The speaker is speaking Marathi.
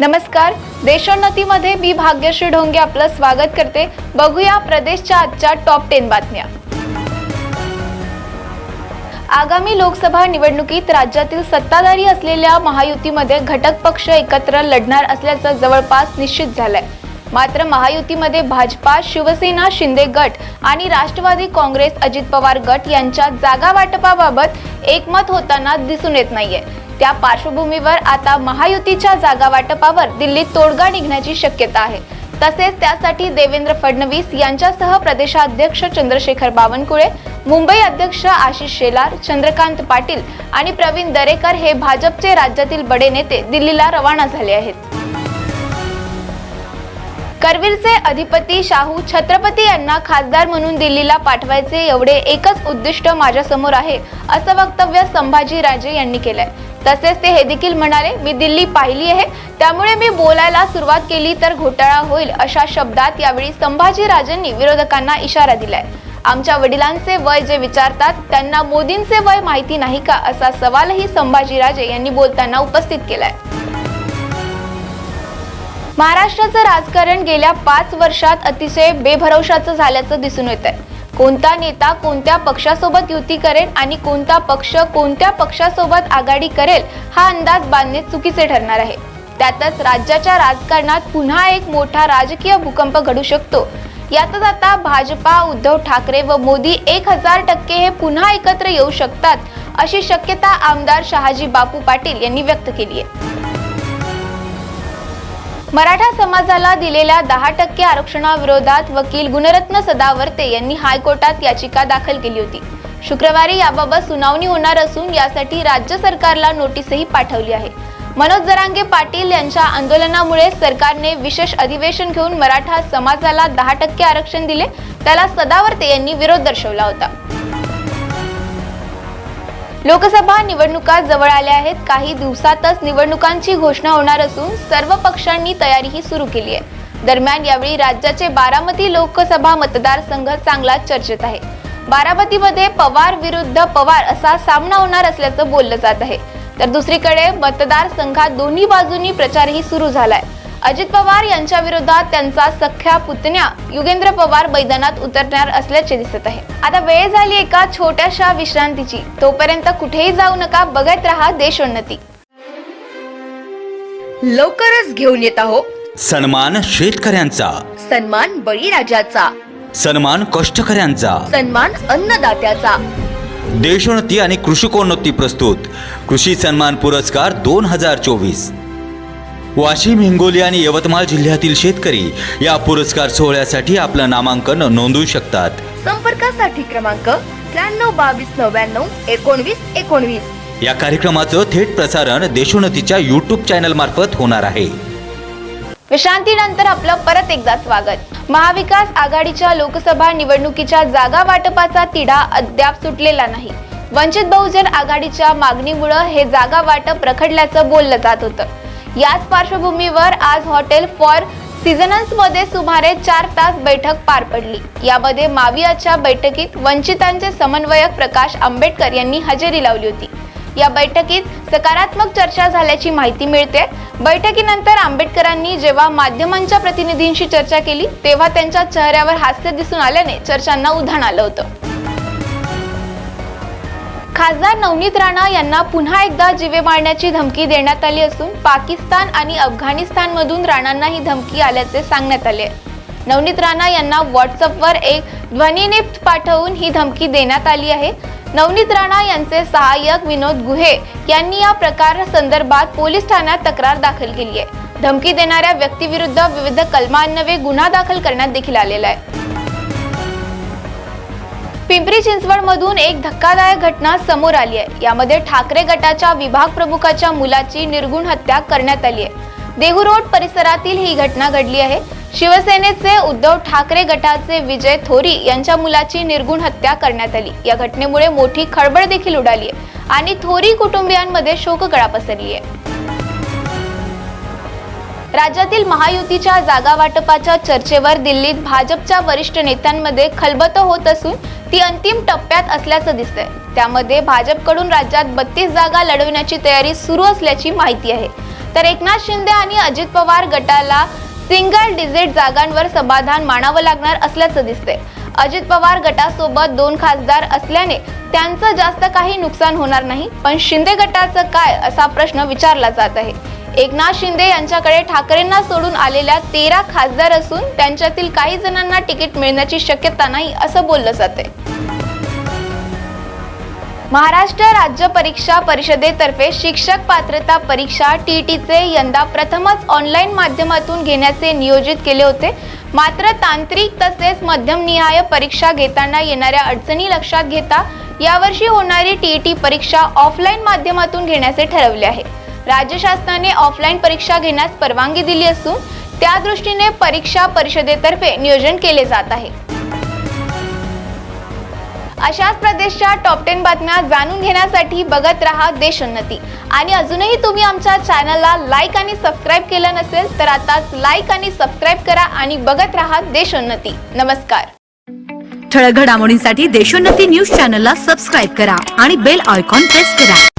नमस्कार. देशोन्नतीमध्ये मी भाग्यश्री ढोंगे आपलं स्वागत करते. बघूया प्रदेशच्या आजच्या टॉप टेन बातम्या. आगामी लोकसभा निवडणुकीत राज्यातील सत्ताधारी असलेल्या महायुतीमध्ये घटक पक्ष एकत्र लढणार असल्याचं जवळपास निश्चित झालंय. मात्र महायुतीमध्ये भाजपा शिवसेना शिंदे गट आणि राष्ट्रवादी काँग्रेस अजित पवार गट यांच्या जागा वाटपाबाबत एकमत होताना दिसून येत नाहीये. त्या पार्श्वभूमीवर आता महायुतीच्या जागा वाटपावर दिल्लीत तोडगा निघण्याची शक्यता आहे. तसेच त्यासाठी देवेंद्र फडणवीस यांच्यासह प्रदेशाध्यक्ष चंद्रशेखर बावनकुळे मुंबई अध्यक्ष आशिष शेलार चंद्रकांत पाटील आणि प्रवीण दरेकर हे भाजपचे राज्यातील बडे नेते दिल्लीला रवाना झाले आहेत. करवीरचे अधिपती शाहू छत्रपती यांना खासदार म्हणून दिल्लीला पाठवायचे एवढे एकच उद्दिष्ट माझ्यासमोर आहे असं वक्तव्य संभाजी राजे यांनी केलंय. तसेच ते हे देखील म्हणाले मी दिल्ली पाहिली आहे त्यामुळे मी बोलायला सुरुवात केली तर घोटाळा होईल अशा शब्दात यावेळी संभाजी राजेंनी विरोधकांना इशारा दिलाय. आमच्या वडिलांचे वय जे विचारतात त्यांना मोदींचे वय माहिती नाही का? असा सवालही संभाजीराजे यांनी बोलताना उपस्थित केलाय. महाराष्ट्राचं राजकारण गेल्या पाच वर्षात अतिशय बेभरवशाचं झाल्याचं दिसून येत आहे कोणता नेता कोणत्या पक्षासोबत युती करेल आणि कोणता पक्ष कोणत्या पक्षासोबत आघाडी करेल हा अंदाज बांधणे चुकीचे ठरणार आहे. त्यातच राज्याच्या राजकारणात पुन्हा एक मोठा राजकीय भूकंप घडू शकतो. यातच आता भाजपा उद्धव ठाकरे व मोदी एक हजार टक्के हे पुन्हा एकत्र येऊ शकतात अशी शक्यता आमदार शहाजी बापू पाटील यांनी व्यक्त केली आहे. मराठा समाजाला दिलेल्या दहा टक्के आरक्षणाविरोधात वकील गुणरत्न सदावर्ते यांनी हायकोर्टात याचिका दाखल केली होती. शुक्रवारी याबाबत सुनावणी होणार असून यासाठी राज्य सरकारला नोटीसही पाठवली आहे. मनोज जरांगे पाटील यांच्या आंदोलनामुळे सरकारने विशेष अधिवेशन घेऊन मराठा समाजाला दहा टक्के आरक्षण दिले त्याला सदावर्ते यांनी विरोध दर्शवला होता. लोकसभा निवडणुका जवळ आल्या आहेत. काही दिवसातच निवडणुकांची घोषणा होणार असून सर्व पक्षांनी तयारीही सुरू केली आहे. दरम्यान यावेळी राज्याचे बारामती लोकसभा मतदारसंघ चांगला चर्चेत आहे. बारामतीमध्ये पवार विरुद्ध पवार असा सामना होणार असल्याचं बोललं जात आहे. तर दुसरीकडे मतदारसंघात दोन्ही बाजूंनी प्रचारही सुरू झालाय. अजित पवार यांच्या विरोधात त्यांचा सख्या पुतण्या युगेंद्र पवार मैदानात उतरणार असल्याचे दिसत आहे. आता वेळ झाली एका छोट्याशा विश्रांतीची. तोपर्यंत कुठेही जाऊ नका बघत राहा देशोन्नती लवकरच घेऊन येत आहोत. सन्मान शेतकऱ्यांचा. सन्मान बळीराजाचा. सन्मान कष्टकऱ्यांचा. सन्मान अन्नदात्याचा. देशोन्नती आणि कृषिकोन्नती प्रस्तुत. कृषी सन्मान पुरस्कार दोन हजार चोवीस. वाशिम हिंगोली आणि यवतमाळ जिल्ह्यातील शेतकरी या पुरस्कार सोहळ्यासाठी आपलं नामांकन नोंदवू शकतात. संपर्कासाठी क्रमांक त्र्याण्णव बावीस नव्याण्णव एकोणवीस एकोणवीस. या कार्यक्रमाचं थेट प्रसारण देशोन्नतीच्या युट्यूब चॅनल मार्फत होणार आहे. विश्रांतीनंतर आपलं परत एकदा स्वागत. महाविकास आघाडीच्या लोकसभा निवडणुकीच्या जागा वाटपाचा तिढा अद्याप सुटलेला नाही. वंचित बहुजन आघाडीच्या मागणीमुळे हे जागा वाटप रखडल्याचं बोललं जात होतं. याच पार्श्वभूमीवर आज हॉटेल फॉर सिझनन्समध्ये सुमारे चार तास बैठक पार पडली. यामध्ये मावियाच्या बैठकीत वंचितांचे समन्वयक प्रकाश आंबेडकर यांनी हजेरी लावली होती. या बैठकीत सकारात्मक चर्चा झाल्याची माहिती मिळते. बैठकीनंतर आंबेडकरांनी जेव्हा माध्यमांच्या प्रतिनिधींशी चर्चा केली तेव्हा त्यांच्या चेहऱ्यावर हास्य दिसून आल्याने चर्चांना उधाण आलं होतं. खासदार नवनीत राणा यांना पुन्हा एकदा जीवे मारण्याची धमकी देण्यात आली असून पाकिस्तान आणि अफगाणिस्तानमधून राणांना ही धमकी आल्याचे सांगण्यात आले. नवनीत राणा यांना व्हॉट्सअपवर एक ध्वनिनिप्त पाठवून ही धमकी देण्यात आली आहे. नवनीत राणा यांचे सहाय्यक विनोद गुहे यांनी या प्रकार संदर्भात पोलीस ठाण्यात तक्रार दाखल केली आहे. धमकी देणाऱ्या व्यक्तीविरुद्ध विविध कलमान्वये गुन्हा दाखल करण्यात देखील आलेला आहे. पिंपरी चिंचवड मधून एक धक्कादायक घटना समोर आली आहे. यामध्ये ठाकरे गटाच्या विभाग प्रमुखाच्या मुलाची निर्गुण हत्या करण्यात आली आहे. देहू रोड परिसरातील ही घटना घडली आहे. शिवसेनेचे उद्धव ठाकरे गटाचे विजय थोरी यांच्या मुलाची निर्गुण हत्या करण्यात आली. या घटनेमुळे मोठी खळबळ देखील उडाली आहे आणि थोरी कुटुंबियांमध्ये शोककळा पसरली आहे. राज्यातील महायुतीच्या जागा वाटपाच्या चर्चेवर दिल्लीत भाजपच्या वरिष्ठ नेत्यांमध्ये खलबत होत असून ती अंतिम टप्प्यात असल्याचं दिसतंय. त्यामध्ये भाजपकडून राज्यात बत्तीस जागा लढविण्याची तयारी सुरू असल्याची माहिती आहे. तर एकनाथ शिंदे आणि अजित पवार गटाला सिंगल डिजिट जागांवर समाधान मानावं लागणार असल्याचं दिसतंय. अजित पवार गटासोबत दोन खासदार असल्याने त्यांचं जास्त काही नुकसान होणार नाही पण शिंदे गटाचं काय असा प्रश्न विचारला जात आहे. एकनाथ शिंदे यांच्याकडे ठाकरेंना सोडून आलेल्या तेरा खासदार असून त्यांच्यातील काही जणांना तिकीट मिळण्याची शक्यता नाही असं बोललं जाते महाराष्ट्र राज्य परीक्षा परिषदेतर्फे शिक्षक पात्रता परीक्षा टीईटीचे यंदा प्रथमच ऑनलाईन माध्यमातून घेण्याचे नियोजित केले होते. मात्र तांत्रिक तसेच मध्यमनिहाय परीक्षा घेताना येणाऱ्या अडचणी लक्षात घेता यावर्षी होणारी टीईटी परीक्षा ऑफलाईन माध्यमातून घेण्याचे ठरवले आहे. राज्य शासनाने ऑफलाईन परीक्षा घेण्यास परवानगी दिली असून त्या दृष्टीने परीक्षा परिषदेतर्फे नियोजन केले जात आहे. अशाच प्रदेशच्या टॉप टेन बातम्या जाणून घेण्यासाठी बघत रहा देशोन्नती आणि अजूनही तुम्ही आमच्या चॅनलला लाईक आणि सबस्क्राईब केलं नसेल तर आताच लाईक आणि सबस्क्राईब करा आणि बघत रहा देशोन्नती नमस्कार. ठळक घडामोडींसाठी देशोन्नती न्यूज चॅनलला सबस्क्राईब करा आणि बेल आयकॉन प्रेस करा.